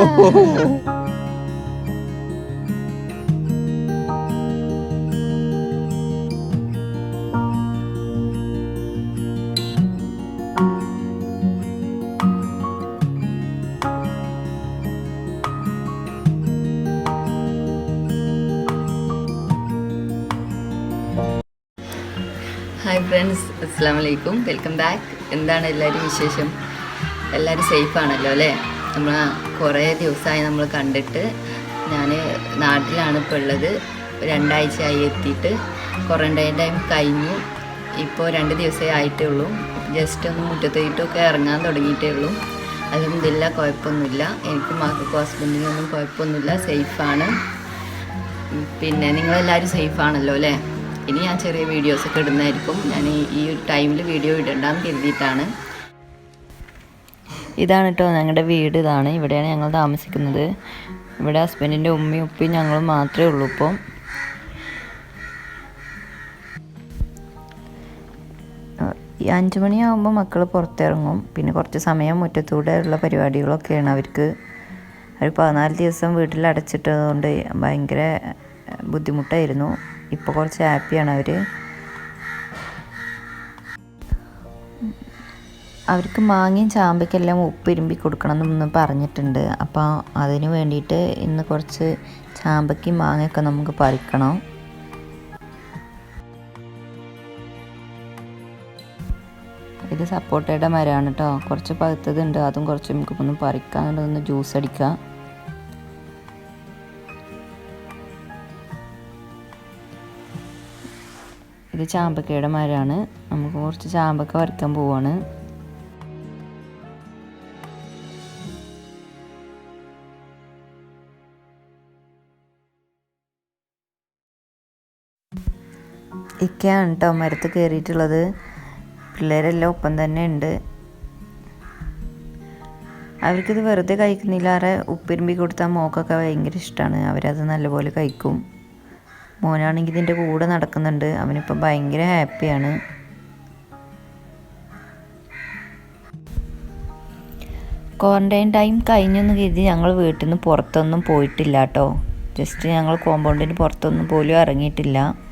Hi friends അസ്സാം വലൈക്കും welcome back. എന്താണ് എല്ലാവരും വിശേഷം? എല്ലാവരും സേഫ് ആണല്ലോ അല്ലേ? നമ്മൾ കുറേ ദിവസമായി നമ്മൾ കണ്ടിട്ട് ഞാൻ നാട്ടിലാണ് ഇപ്പോൾ ഉള്ളത് രണ്ടാഴ്ചയായി എത്തിയിട്ട് ക്വാറന്റൈൻ ടൈം കഴിഞ്ഞു ഇപ്പോൾ രണ്ട് ദിവസമേ ആയിട്ടേ ഉള്ളൂ. ജസ്റ്റ് ഒന്ന് മുറ്റത്തേട്ടൊക്കെ ഇറങ്ങാൻ തുടങ്ങിയിട്ടേ ഉള്ളൂ. അതൊന്നുമില്ല കുഴപ്പമൊന്നുമില്ല. എനിക്ക് മക്കൾക്കും ഹസ്ബൻഡിനൊന്നും കുഴപ്പമൊന്നുമില്ല. സേഫാണ്. പിന്നെ നിങ്ങളെല്ലാവരും സേഫാണല്ലോ അല്ലേ? ഇനി ഞാൻ ചെറിയ വീഡിയോസൊക്കെ ഇടുന്നതായിരിക്കും. ഞാൻ ഈ ഒരു ടൈമിൽ വീഡിയോ ഇടണ്ടെന്ന് കരുതിയിട്ടാണ്. ഇതാണ് കേട്ടോ ഞങ്ങളുടെ വീട്. ഇതാണ്. ഇവിടെയാണ് ഞങ്ങൾ താമസിക്കുന്നത്. ഇവിടെ ഹസ്ബൻഡിന്റെ ഉമ്മയും ഉപ്പയും ഞങ്ങളും മാത്രമേ ഉള്ളൂ ഇപ്പോൾ അഞ്ച് മണിയാകുമ്പോൾ മക്കൾ പുറത്തിറങ്ങും. പിന്നെ കുറച്ച് സമയം മുറ്റത്തൂടെ ഉള്ള പരിപാടികളൊക്കെയാണ് അവർക്ക്. ഒരു പതിനാല് ദിവസം വീട്ടിൽ അടച്ചിട്ടതുകൊണ്ട് ഭയങ്കര ബുദ്ധിമുട്ടായിരുന്നു. ഇപ്പോൾ കുറച്ച് ഹാപ്പിയാണ് അവർ അവർക്ക് മാങ്ങയും ചാമ്പയ്ക്കെല്ലാം ഉപ്പിരുമ്പി കൊടുക്കണം എന്ന് പറഞ്ഞിട്ടുണ്ട്. അപ്പോൾ അതിന് വേണ്ടിയിട്ട് ഇന്ന് കുറച്ച് ചാമ്പയ്ക്കും മാങ്ങയൊക്കെ നമുക്ക് പറിക്കണം. ഇത് സപ്പോട്ടയുടെ മരമാണ് കേട്ടോ. കുറച്ച് പഴുത്തതുണ്ട്. അതും കുറച്ച് നമുക്ക് ഒന്ന് ജ്യൂസ് അടിക്കാം ഇത് ചാമ്പക്കയുടെ മരമാണ്. നമുക്ക് കുറച്ച് ചാമ്പക്ക പറിക്കാൻ പോവാണ്. ഇക്കയാണ് കേട്ടോ മരത്ത് കയറിയിട്ടുള്ളത്. പിള്ളേരെല്ലാം ഒപ്പം തന്നെ ഉണ്ട്. അവർക്കിത് വെറുതെ കഴിക്കുന്നില്ല. കഴിക്കുന്നില്ലാറെ ഉപ്പിരുമ്പി കൊടുത്താൽ മോക്കൊക്കെ ഭയങ്കര ഇഷ്ടമാണ് അവരത് നല്ലപോലെ കഴിക്കും. മോനാണെങ്കിൽ ഇതിന്റെ കൂടെ നടക്കുന്നുണ്ട്. അവനിപ്പം ഭയങ്കര ഹാപ്പിയാണ്. ക്വാറന്റൈൻ ടൈം കഴിഞ്ഞെന്ന് കരുതി ഞങ്ങൾ വീട്ടിൽ നിന്ന് പുറത്തൊന്നും പോയിട്ടില്ല കേട്ടോ. ജസ്റ്റ് ഞങ്ങൾ കോമ്പൗണ്ടിന് പുറത്തൊന്നും പോലും ഇറങ്ങിയിട്ടില്ല.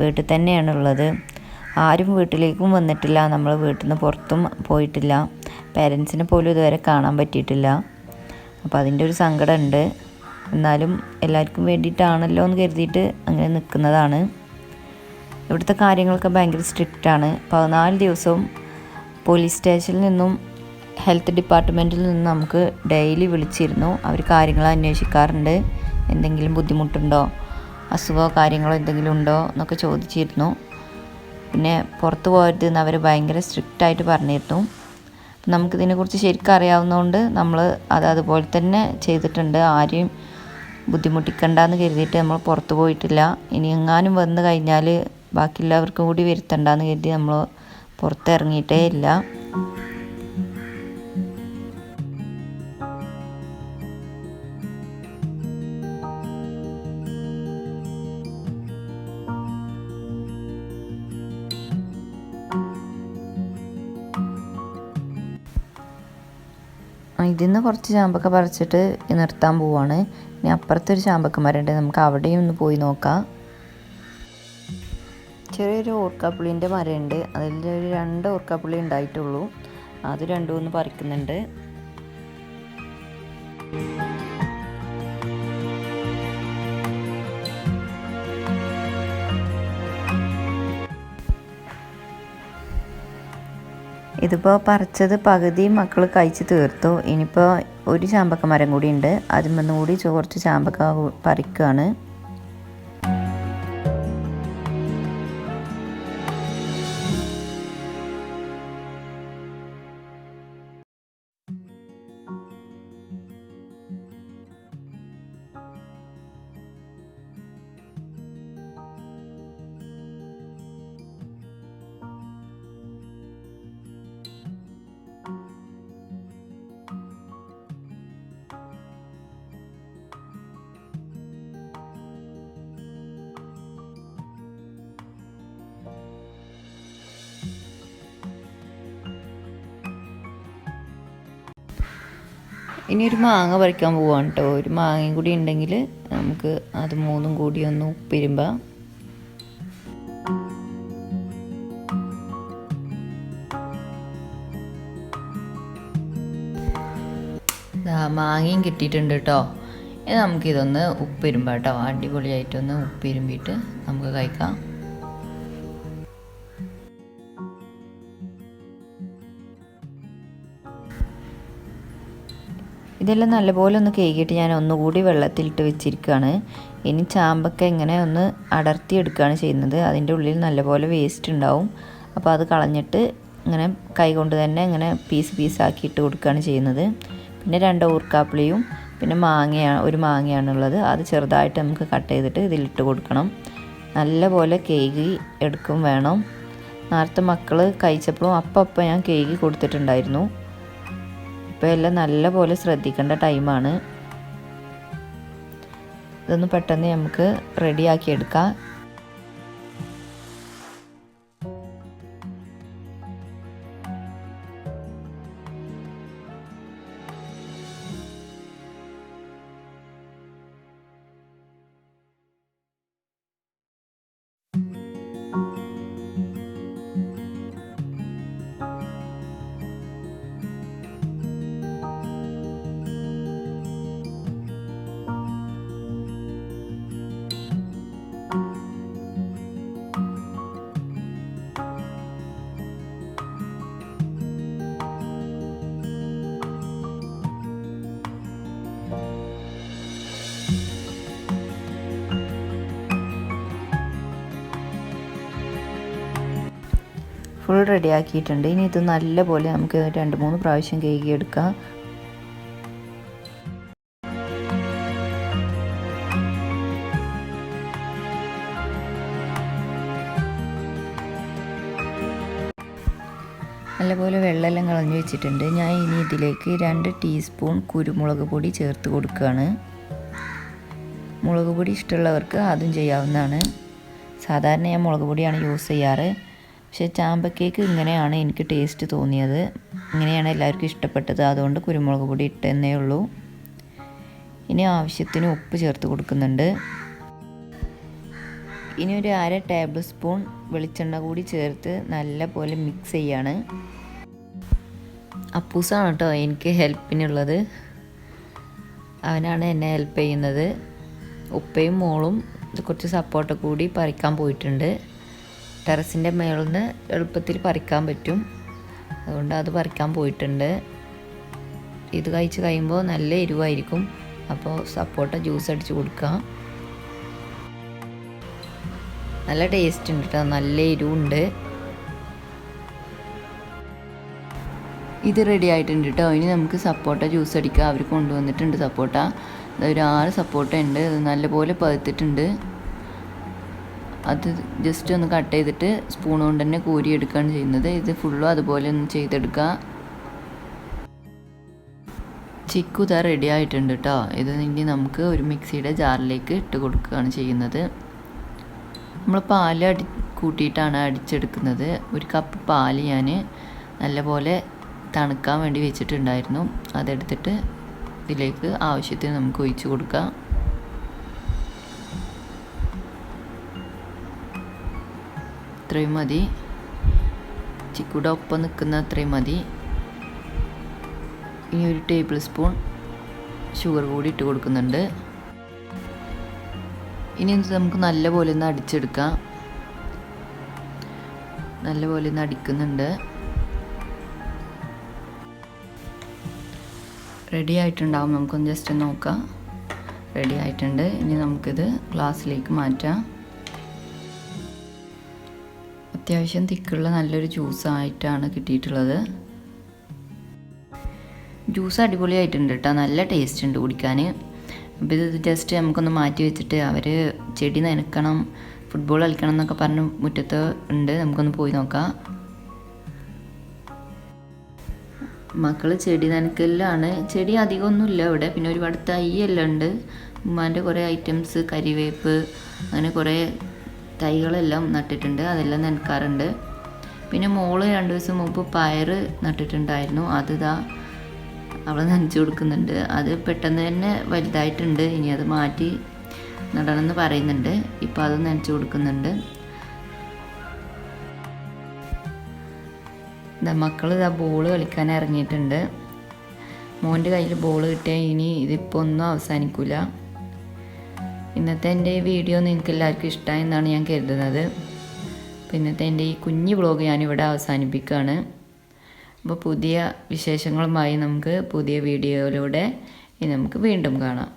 വീട്ടിൽ തന്നെയാണുള്ളത്. ആരും വീട്ടിലേക്കും വന്നിട്ടില്ല. നമ്മൾ വീട്ടിൽ നിന്ന് പുറത്തും പോയിട്ടില്ല. പേരൻസിനെ പോലും ഇതുവരെ കാണാൻ പറ്റിയിട്ടില്ല. അപ്പോൾ അതിന്റെ ഒരു സങ്കടമുണ്ട്. എന്നാലും എല്ലാവർക്കും വേണ്ടിയിട്ടാണല്ലോ എന്ന് കരുതിയിട്ട് അങ്ങനെ നിൽക്കുന്നതാണ്. ഇവിടുത്തെ കാര്യങ്ങളൊക്കെ ഭയങ്കര സ്ട്രിക്റ്റാണ് പതിനാല് ദിവസവും പോലീസ് സ്റ്റേഷനിൽ നിന്നും ഹെൽത്ത് ഡിപ്പാർട്ട്മെന്റിൽ നിന്ന് നമുക്ക് ഡെയിലി വിളിച്ചിരുന്നു. അവർ കാര്യങ്ങൾ അന്വേഷിക്കാറുണ്ട്. എന്തെങ്കിലും ബുദ്ധിമുട്ടുണ്ടോ? അസുഖമോ കാര്യങ്ങളോ എന്തെങ്കിലും ഉണ്ടോ എന്നൊക്കെ ചോദിച്ചിരുന്നു. പിന്നെ പുറത്ത് പോകരുത് എന്ന് അവർ ഭയങ്കര സ്ട്രിക്റ്റായിട്ട് പറഞ്ഞിരുന്നു. നമുക്കിതിനെക്കുറിച്ച് ശരിക്കും അറിയാവുന്നതുകൊണ്ട് നമ്മൾ അത് അതുപോലെ തന്നെ ചെയ്തിട്ടുണ്ട്. ആരെയും ബുദ്ധിമുട്ടിക്കണ്ടെന്ന് കരുതിയിട്ട് നമ്മൾ പുറത്ത് പോയിട്ടില്ല. ഇനി എങ്ങാനും വന്നു കഴിഞ്ഞാൽ ബാക്കിയുള്ളവർക്കും കൂടി വരുത്തണ്ടെന്ന് കരുതി നമ്മൾ പുറത്തിറങ്ങിയിട്ടേ ഇല്ല. ഇതിൽ നിന്ന് കുറച്ച് ചാമ്പക്ക പറിച്ചിട്ട് നിർത്താൻ പോവാണ്. ഇനി അപ്പുറത്തൊരു ചാമ്പക്ക മരമുണ്ട് നമുക്ക് അവിടെയും ഒന്ന് പോയി നോക്കാം. ചെറിയൊരു ഓർക്കാപ്പുളിന്റെ മരമുണ്ട് അതിൽ ഒരു രണ്ട് ഓർക്കാപ്പുളി ഉണ്ടായിട്ടുള്ളൂ. അത് രണ്ടും ഒന്ന് പറിക്കുന്നുണ്ട്. ഇതിപ്പോൾ പറിച്ചത് പകുതി മക്കൾ കഴിച്ച് തീർത്തു. ഇനിയിപ്പോൾ ഒരു ചാമ്പക്ക മരം കൂടി ഉണ്ട്. അതിൽ കൂടി കുറച്ച് ചാമ്പക്ക പറിക്കുകയാണ് ഇനി ഒരു മാങ്ങ പറിക്കാൻ പോവാണ് കേട്ടോ ഒരു മാങ്ങയും കൂടി ഉണ്ടെങ്കിൽ നമുക്ക് അത് മൂന്നും കൂടി ഒന്ന് ഉപ്പിരുമ്പോൾ മാങ്ങയും കിട്ടിയിട്ടുണ്ട് കേട്ടോ നമുക്കിതൊന്ന് ഉപ്പിരുമ്പോൾ കേട്ടോ അടിപൊളിയായിട്ടൊന്ന് ഉപ്പിരുമ്പിയിട്ട് നമുക്ക് കഴിക്കാം. ഇതെല്ലാം നല്ലപോലെ ഒന്ന് കേകിയിട്ട് ഞാൻ ഒന്നുകൂടി വെള്ളത്തിലിട്ട് വെച്ചിരിക്കുകയാണ്. ഇനി ചാമ്പൊക്കെ ഇങ്ങനെ ഒന്ന് അടർത്തി എടുക്കുകയാണ് ചെയ്യുന്നത്. അതിന്റെ ഉള്ളിൽ നല്ലപോലെ വേസ്റ്റ് ഉണ്ടാവും. അപ്പോൾ അത് കളഞ്ഞിട്ട് ഇങ്ങനെ കൈകൊണ്ട് തന്നെ ഇങ്ങനെ പീസ് പീസാക്കി ഇട്ട് കൊടുക്കുകയാണ് ചെയ്യുന്നത്. പിന്നെ രണ്ട് ഊർക്കാപ്പിളിയും പിന്നെ മാങ്ങയാണ് ഒരു മാങ്ങയാണുള്ളത്. അത് ചെറുതായിട്ട് നമുക്ക് കട്ട് ചെയ്തിട്ട് ഇതിലിട്ട് കൊടുക്കണം. നല്ലപോലെ കേകി എടുക്കും വേണം. നേരത്തെ മക്കൾ കഴിച്ചപ്പോഴും അപ്പം അപ്പം ഞാൻ കേകി കൊടുത്തിട്ടുണ്ടായിരുന്നു. ഇപ്പോൾ എല്ലാം നല്ലപോലെ ശ്രദ്ധിക്കേണ്ട ടൈമാണ്. ഇതൊന്ന് പെട്ടെന്ന് നമുക്ക് റെഡിയാക്കി എടുക്കാം. റെഡി ആക്കിയിട്ടുണ്ട്. ഇനി ഇത് നല്ലപോലെ നമുക്ക് രണ്ട് മൂന്ന് പ്രാവശ്യം കേക്ക് എടുക്കാം നല്ലപോലെ വെള്ളമെല്ലാം കളഞ്ഞു വെച്ചിട്ടുണ്ട്. ഞാൻ ഇനി ഇതിലേക്ക് രണ്ട് ടീസ്പൂൺ കുരുമുളക് പൊടി ചേർത്ത് കൊടുക്കുകയാണ്. മുളക് പൊടി ഇഷ്ടമുള്ളവർക്ക് അതും ചെയ്യാവുന്നതാണ്. സാധാരണ ഞാൻ മുളക് പൊടിയാണ് യൂസ് ചെയ്യാറ്. പക്ഷേ ചാമ്പക്കേക്ക് ഇങ്ങനെയാണ് എനിക്ക് ടേസ്റ്റ് തോന്നിയത്. ഇങ്ങനെയാണ് എല്ലാവർക്കും ഇഷ്ടപ്പെട്ടത്. അതുകൊണ്ട് കുരുമുളക് പൊടി ഇട്ടെന്നേ ഉള്ളൂ. ഇനി ആവശ്യത്തിന് ഉപ്പ് ചേർത്ത് കൊടുക്കുന്നുണ്ട്. ഇനി ഒരു അര ടേബിൾ സ്പൂൺ വെളിച്ചെണ്ണ കൂടി ചേർത്ത് നല്ല പോലെ മിക്സ് ചെയ്യാണ്. അപ്പൂസാണ് കേട്ടോ എനിക്ക് ഹെൽപ്പിനുള്ളത്. അവനാണ് എന്നെ ഹെൽപ്പ് ചെയ്യുന്നത്. ഉപ്പയും മോളും കുറച്ച് സപ്പോർട്ട് കൂടി പറിക്കാൻ പോയിട്ടുണ്ട്. ടെറസിന്റെ മേളിൽ നിന്ന് എളുപ്പത്തിൽ പറിക്കാൻ പറ്റും. അതുകൊണ്ട് അത് പറിക്കാൻ പോയിട്ടുണ്ട്. ഇത് കഴിച്ച് കഴിയുമ്പോൾ നല്ല എരിവായിരിക്കും. അപ്പോൾ സപ്പോട്ട ജ്യൂസ് അടിച്ച് കൊടുക്കാം നല്ല ടേസ്റ്റ് ഉണ്ട് കേട്ടോ നല്ല എരിവുണ്ട്. ഇത് റെഡി ആയിട്ടുണ്ട് കേട്ടോ ഇനി നമുക്ക് സപ്പോട്ട ജ്യൂസ് അടിക്കാം അവർ കൊണ്ടുവന്നിട്ടുണ്ട് സപ്പോട്ട. ഒരു ആറ് സപ്പോട്ട ഉണ്ട്. നല്ലപോലെ പഴുത്തിട്ടുണ്ട്. അത് ജസ്റ്റ് ഒന്ന് കട്ട് ചെയ്തിട്ട് സ്പൂൺ കൊണ്ട് തന്നെ കോരിയെടുക്കുകയാണ് ചെയ്യുന്നത്. ഇത് ഫുള്ളും അതുപോലെ ഒന്ന് ചെയ്തെടുക്കുക. ചിക്കു ഇതാ റെഡി ആയിട്ടുണ്ട് കേട്ടോ ഇത് ഇനി നമുക്ക് ഒരു മിക്സിയുടെ ജാറിലേക്ക് ഇട്ട് കൊടുക്കുകയാണ് ചെയ്യുന്നത്. നമ്മൾ പാൽ അടി കൂട്ടിയിട്ടാണ് അടിച്ചെടുക്കുന്നത്. ഒരു കപ്പ് പാൽ ഞാൻ നല്ലപോലെ തണുക്കാൻ വേണ്ടി വെച്ചിട്ടുണ്ടായിരുന്നു. അതെടുത്തിട്ട് ഇതിലേക്ക് ആവശ്യത്തിന് നമുക്ക് ഒഴിച്ച് കൊടുക്കാം. ഇത്രയും മതി. ചിക്കൂടെ ഒപ്പം നിൽക്കുന്ന അത്രയും മതി. ഇനി ഒരു ടേബിൾ സ്പൂൺ ഷുഗർ കൂടി ഇട്ട് കൊടുക്കുന്നുണ്ട്. ഇനി നമുക്ക് നല്ലപോലെ ഒന്ന് അടിച്ചെടുക്കാം. നല്ലപോലെ ഒന്ന് അടിക്കുന്നുണ്ട്. റെഡി ആയിട്ടുണ്ടാവും. നമുക്കൊന്ന് ജസ്റ്റ് നോക്കാം. റെഡി ആയിട്ടുണ്ട്. ഇനി നമുക്കിത് ഗ്ലാസ്സിലേക്ക് മാറ്റാം. അത്യാവശ്യം തിക്കുള്ള നല്ലൊരു ജ്യൂസായിട്ടാണ് കിട്ടിയിട്ടുള്ളത്. ജ്യൂസ് അടിപൊളിയായിട്ടുണ്ട് കേട്ടോ. നല്ല ടേസ്റ്റ് ഉണ്ട് കുടിക്കാൻ അപ്പോൾ ഇത് ജസ്റ്റ് നമുക്കൊന്ന് മാറ്റി വെച്ചിട്ട് അവർ ചെടി നനക്കണം ഫുട്ബോൾ കളിക്കണം എന്നൊക്കെ പറഞ്ഞ് മുറ്റത്ത് ഉണ്ട്. നമുക്കൊന്ന് പോയി നോക്കാം. മക്കൾ ചെടി നനക്കലിലാണ്. ചെടി അധികമൊന്നുമില്ല ഇവിടെ. പിന്നെ ഒരുപാട് തൈയെല്ലാം ഉണ്ട്. ഉമ്മാന്റെ കുറേ ഐറ്റംസ് കരിവേപ്പ് അങ്ങനെ കുറേ തൈകളെല്ലാം നട്ടിട്ടുണ്ട് അതെല്ലാം നനക്കാറുണ്ട്. പിന്നെ മോൾ രണ്ട് ദിവസം മുമ്പ് പയർ നട്ടിട്ടുണ്ടായിരുന്നു അത് ഇതാ അവൾ നനച്ചു കൊടുക്കുന്നുണ്ട്. അത് പെട്ടെന്ന് തന്നെ വലുതായിട്ടുണ്ട് ഇനി അത് മാറ്റി നടണമെന്ന് പറയുന്നുണ്ട് ഇപ്പോൾ അത് നനച്ചു കൊടുക്കുന്നുണ്ട്. ഇതാ മക്കൾ ഇതാ ബോൾ കളിക്കാൻ ഇറങ്ങിയിട്ടുണ്ട്. മോന്റെ കയ്യിൽ ബോൾ കിട്ടിയാൽ ഇനി ഇതിപ്പോൾ ഒന്നും അവസാനിക്കില്ല ഇന്നത്തെ എന്റെ ഈ വീഡിയോ നിങ്ങൾക്ക് എല്ലാവർക്കും ഇഷ്ടമായി എന്നാണ് ഞാൻ കരുതുന്നത്. ഇന്നത്തെ എന്റെ ഈ കുഞ്ഞു വ്ളോഗ് ഞാനിവിടെ അവസാനിപ്പിക്കുകയാണ്. അപ്പോൾ പുതിയ വിശേഷങ്ങളുമായി നമുക്ക് പുതിയ വീഡിയോയിലൂടെ നമുക്ക് വീണ്ടും കാണാം.